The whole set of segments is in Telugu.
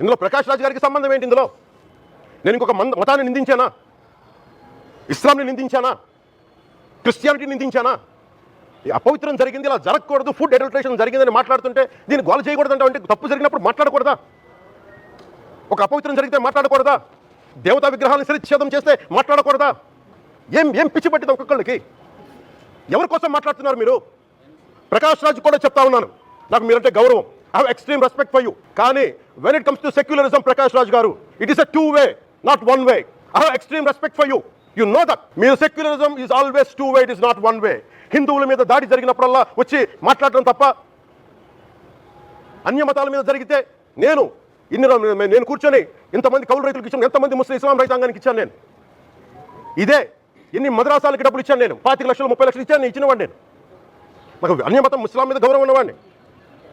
ఇందులో ప్రకాష్ రాజ్ గారికి సంబంధం ఏంటి ఇందులో? నేను ఇంకొక మంద మతాన్ని నిందించానా? ఇస్లాంని నిందించానా? క్రిస్టియానిటీ నిందించానా? ఈ అపవిత్రం జరిగింది ఇలా జరగకూడదు ఫుడ్ అడల్ట్రేషన్ జరిగిందని మాట్లాడుతుంటే దీన్ని గోల చేయకూడదు అంటే తప్పు జరిగినప్పుడు మాట్లాడకూడదా? ఒక అపవిత్రం జరిగితే మాట్లాడకూడదా? దేవతా విగ్రహాలను శిరచ్ఛేదం చేస్తే మాట్లాడకూడదా? ఏం ఏం పిచ్చి పట్టింది ఒక్కొక్కళ్ళకి? ఎవరి కోసం మాట్లాడుతున్నారు మీరు? ప్రకాష్ రాజ్ కూడా చెప్తా ఉన్నాను. నాకు మీరంటే గౌరవం. I have extreme respect for you కానీ when it comes to secularism Prakash Raj garu it is a two way not one way I have extreme respect for you you know that మీరు secularism is always two way it is not one way హిందువుల మీద దాడి జరిగినప్పుడల్లా వచ్చి మాట్లాడడం తప్ప అన్య మతాల మీద జరిగితే నేను ఇన్ని నేను కూర్చొని ఇంతమంది కౌలు రైతులకు ఇచ్చాను ఎంతమంది ముస్లిం ఇస్లాం రైతాంగానికి ఇచ్చాను నేను. ఇదే ఎన్ని మద్రాసాలకి డబ్బులు ఇచ్చాను నేను. పాతిక లక్షలు ముప్పై లక్షలు ఇచ్చాను నేను ఇచ్చినవాడిని నేను. నాకు అన్య మతం ముస్లాం మీద గౌరవం ఉన్నవాడిని.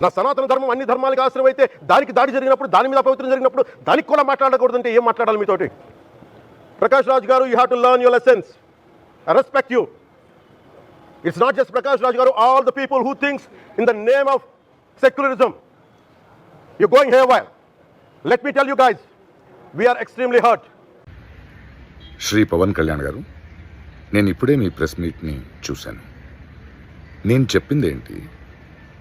నా సనాతన ధర్మం అన్ని ధర్మాలకు ఆశ్రయం అయితే దానికి దాడి జరిగినప్పుడు దాని మీద అపవిత్రం జరిగినప్పుడు దానికి కూడా మాట్లాడకూడదంటే ఏం మాట్లాడాలి మీతోటి? Prakash Raj garu you have to learn your lessons I respect you it's not just Prakash Raj garu all the people who things in the name of secularism you going hey why let me tell you guys we are extremely hurt Shri Pavan Kalyan garu నేను ఇప్పుడే మీ ప్రెస్ మీట్ని చూశాను. నేను చెప్పింది ఏంటి